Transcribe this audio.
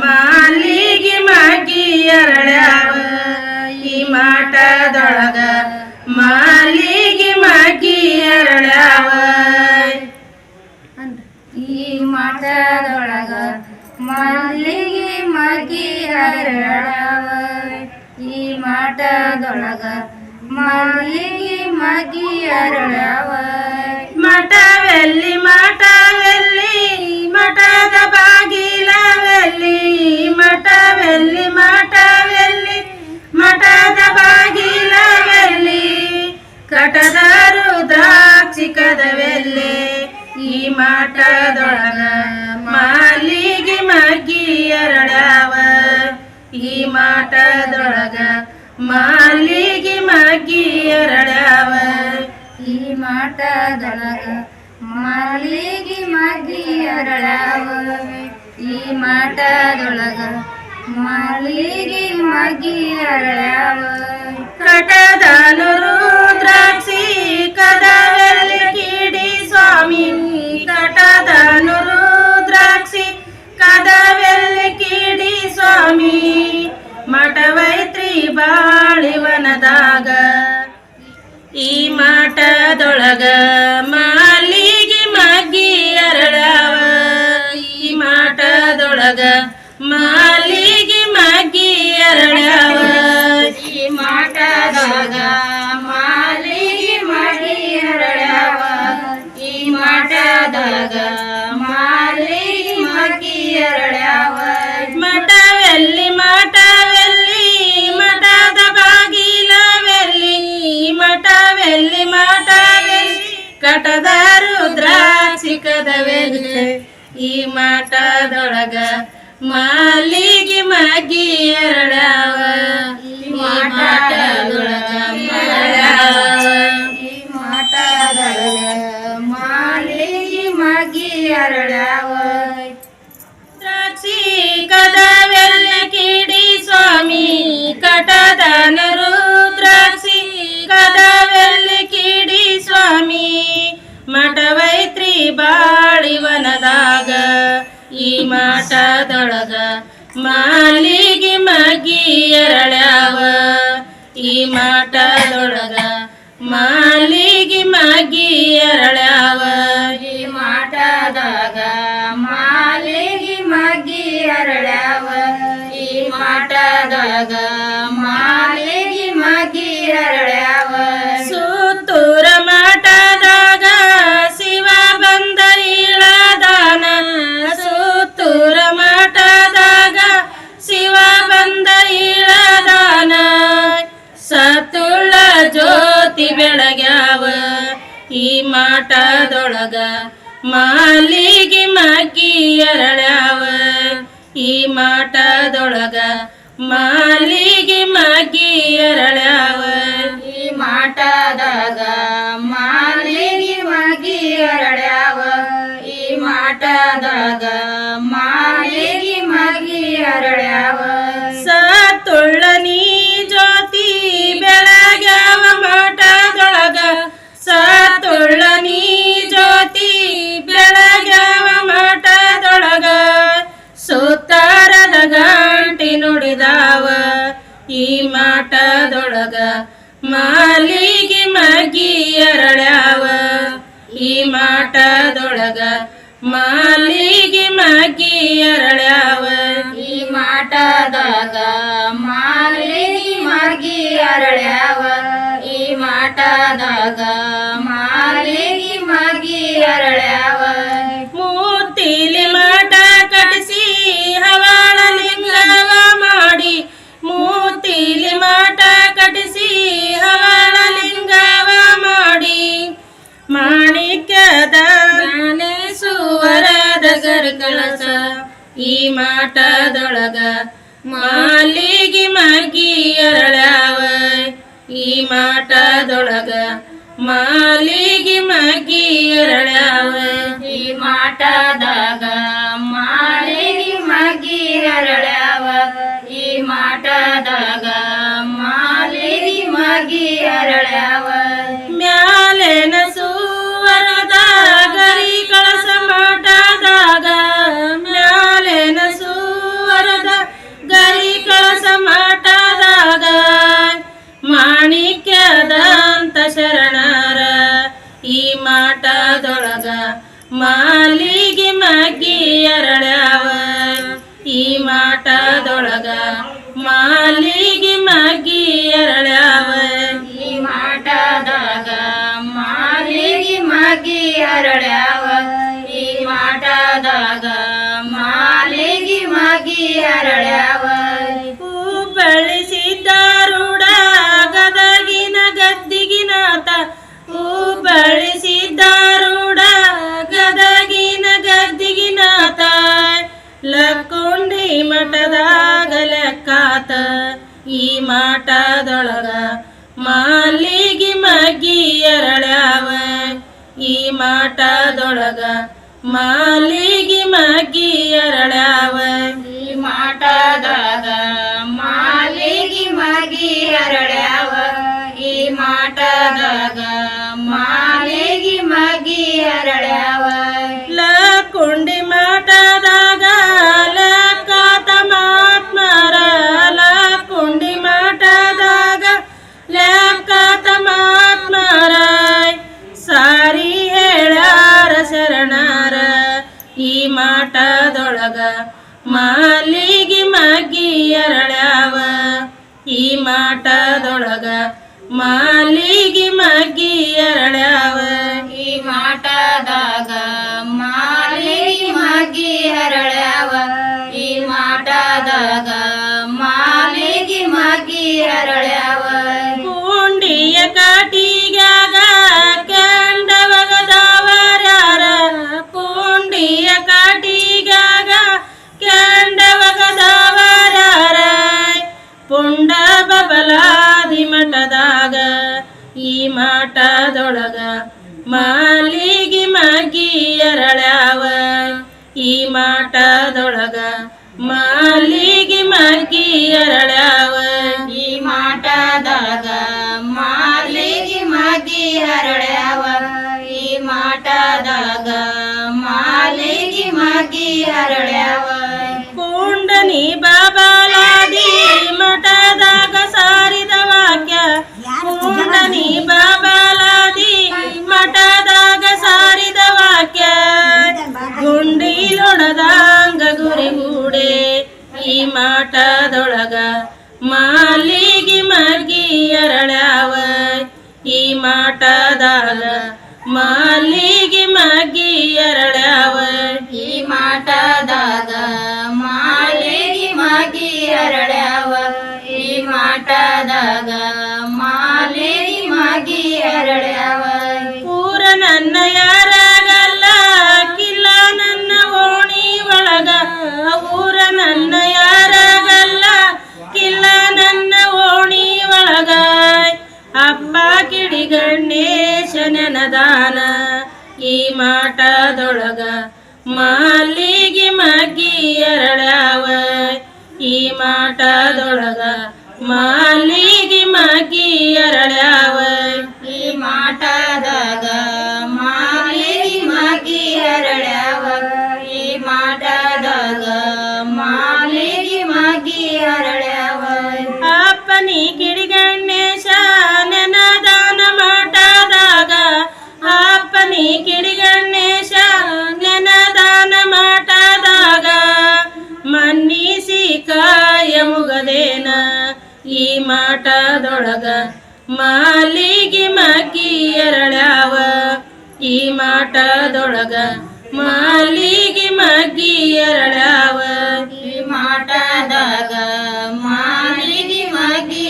ಮಾಲಿಗೆ ಮಾಗಿ ಅರಳ್ಯಾವ ಈ ಮಾಟದೊಳಗ ಮಾಲಿಗೆ ಮಾಗಿ ಅರಳ್ಯಾವ. ಈ ಮಾಟದೊಳಗ ಮಲ್ಲಿಗೆ ಮಗಿ ಹರಳವ ಈ ಮಾಟದೊಳಗ ಮಾಲಿಗೆ ಮಗಿ ಹರಳವ ಮಠವೆಲ್ಲಿ ಮಠವೆಲ್ಲಿ ಮಠದ ಬಾಗಿಲವೆಲ್ಲಿ ಮಠವೆಲ್ಲಿ ಮಠವೆಲ್ಲಿ ಮಠದ ಬಾಗಿಲವೆಲ್ಲಿ ಕಟದಾರು ರುದ್ರಾಕ್ಷಿ ಕದವೆಲ್ಲಿ, ಈ ಮಠದೊಳಗ ಮಾಲಿಗೆ ಮಗ್ಗಿ ಎರಡವ. ಈ ಮಠದೊಳಗ ಮಾಲಿಗೆ ಮಗ್ಗಿ ಎರಡವ. ಈ ಮಠದೊಳಗ ಮಲ್ಲಿಗೆ ಮಗಿ ಅರಳಾವ ಈ ಮಠದೊಳಗ ಮಲ್ಲಿಗೆ ಮಗಿ ಅರಳಾವ ಕಟದನು ರುದ್ರಾಕ್ಷಿ ಕದವೆಲ್ಲಿ ಕಿಡಿ ಸ್ವಾಮಿ. ಕಟದನು ರುದ್ರಾಕ್ಷಿ ಕದವೆಲ್ಲಿ ಕಿಡಿ ಸ್ವಾಮಿ. ಮಠವೈತ್ರಿ ಬಾಳಿವನದಾಗ ಈ ಮಾಟದೊಳಗ ಮಾಟದೊಳಗ ಮಾಲಿಗೆ ಮಗಿ ಅರಳವ ಈ ಮಠದೊಳಗ ಮಾಲಿಗೆ ಮಗಿ ಹರಳವ ಈ ಮಾಟದಾಗ ಮಾಲಿಗೆ ಮಗಿ ಹರಳವ ಮಠವೆಲ್ಲಿ ಮಠವೆಲ್ಲಿ ಮಠದ ಬಾಗಿಲವೆಲ್ಲಿ ಮಠವೆಲ್ಲಿ ಮಠವೆಲ್ಲಿ. ಕಟದ ರುದ್ರಾಕ್ಷಿ ಕದವೆಲ್ಲಿ ಈ ಮಠದೊಳಗ ಮಾಲಿಗೆ ಮಗಿ ಎರಡವ ಈ ಮರಳವ. ಈ ಮಠದೊಳಗ ಮಾಲಿಗೆ ಮಗಿ ಹರಳವ ದ್ರಾಕ್ಷಿ ಕದವೆಲ್ಲ ಕಿಡಿ ಸ್ವಾಮಿ, ಕಟದನ ರುದ್ರಾಕ್ಷಿ ಕದವೆಲ್ಲ ಕಿಡಿ ಸ್ವಾಮಿ ಮಠವೈತ್ರಿ ಬಾಳಿವನದಾಗ ಈ ಮಾಟದೊಳಗ ಮಾಲಿಗೆ ಮಗಿ ಎರಳ್ಯಾವ. ಈ ಮಾಟದೊಳಗ ಮಾಲಿಗೆ ಮಗಿ ಎರಳ್ಯಾವ. ಈ ಮಾಟದಾಗ ಮಾಲಿಗೆ ಮಗಿ ಎರಳ್ಯಾವ. ಈ ಮಾಟದಾಗ ಮಾಲಿಗೆ ಮಗಿ ಹರಳವ ಈ ಮಠದೊಳಗ ಮಾಲಿಗೆ ಮಗ್ಗಿ ಅರಳ್ಯಾವ ಈ ಮಾಟದೊಳಗ ಮಾಲಿಗೆ ಮಗ್ಗಿ ಅರಳ್ಯಾವ ಈ ಮಾಟದೊಳಗ ಮಾಲಿಗೆ ಮಗಿ ಹರಳ್ಯಾವ ಈ ಮಾಟದೊಳಗ ಮಾಲಿಗೆ ಮಗಿ ಹರಳ್ಯಾವ ಸತುಳ್ಳ ನೀ ಮಾಲಿಗೆ ಮಗಿ ಅರಳ್ಯಾವ ಈ ಮಾಟದೊಳಗ ಮಾಲಿಗೆ ಮಗಿ ಅರಳ್ಯಾವ ಈ ಮಾಟದೊಳಗ ಮಾಲಿಗೆ ಮಗಿ ಎರಳ್ಯಾವ ಈ ಮಠದಾಗ ಜ್ಞಾನೇಶ್ವರದ ಕಳಸ, ಈ ಮಾಟದೊಳಗ ಮಾಲಿಗೆ ಮಗಿ ಅರಳಾವ ಈ ಮಾಟದೊಳಗ ಮಾಲಿಗೆ ಮಗಿ ಅರಳಾವ ಈ ಮಾಟದಾಗ ಮಾಲಿಗೆ ಮಗಿ ಅರಳಾವ ಈ ಮಾಟದಾಗ ಮಾಲಿಗೆ ಮಗಿ ಹರಳ್ಯಾವ ಮಠದಾಗ ಲೆಕ್ಕಾತ ಈ ಮಾಟದೊಳಗ ಮಾಲಿಗಿ ಮಗ್ಗಿ ಅರಳ್ಯಾವ ಈ ಮಾಟದೊಳಗ ಮಾಲಿಗಿ ಮಗ್ಗಿ ಅರಳ್ಯಾವ ಈ ಮಾಟದೊಳಗ ಮಾಲಿಗಿ ಮಗಿ ಅರಳ್ಯಾವ ಈ ಮಾಟದಾಗ ಮಾಲಿಗಿ ಮಗಿ ಹರಳ್ಯಾವ ಅರಳ್ಯಾವ ಈ ಮಾಟದೊಳಗ ಮಾಲಿಗೆ ಮಗ್ಗಿ ಅರಳ್ಯಾವ ಈ ಮಾಟದಾಗ ಮಾಲಿಗೆ ಮಗಿ ಅರಳ್ಯಾವ ಈ ಮಾಟದಾಗ ಮಠದಾಗ ಈ ಮಾಟದೊಳಗ ಮಾಲಿಗೆ ಮಗ್ಗಿ ಅರಳ್ಯಾವ ಈ ಮಾಟದೊಳಗ ಮಾಲಿಗೆ ಮಗ್ಗಿ ಅರಳ್ಯಾವ ಈ ಮಾಟದಾಗ ಮಾಲಿಗೆ ಮಗಿ ಹರಳ್ಯಾವ ಈ ಮಾಟದಾಗ ಮಾಲಿಗೆ ಮಗಿ ಹರಳ್ಯಾವ ಕುಂಡನಿ ಬಾಬಾಲಾದಿ ಕುಂಡನಿ ಬಾಬಾಲಾದಿ ಮಠದಾಗ ಸಾರಿದ ವಾಕ್ಯ. ಗುಂಡಿಲೊಡದಂಗ ಗುರಿಗೂಡೆ ಈ ಮಾಟದೊಳಗ ಮಾಲಿಗಿ ಮರ್ಗಿ ಅರಳ್ಯಾವ. ಈ ಮಾಟದಾಗ ಮಾಲಿಗೆ ಮಾಟದೊಳಗ ಮಾಲಿಗೆ ಮಗ್ಗಿ ಎರಡ್ಯಾವ ಈ ಮಾಟದೊಳಗ ಮಾಲಿಗೆ ಮಗ್ಗಿ ಅರಳ್ಯಾವ ಮಾಟದೊಳಗ ಮಾಲಿಗೆ ಮಕ್ಕಿ ಎರಳ್ಯಾವ. ಈ ಮಾಟದೊಳಗ ಮಾಲಿಗೆ ಮಗ್ಗಿ ಎರಳ್ಯಾವ. ಈ ಮಾಟದಾಗ ಮಾಲಿಗೆ ಮಗ್ಗಿ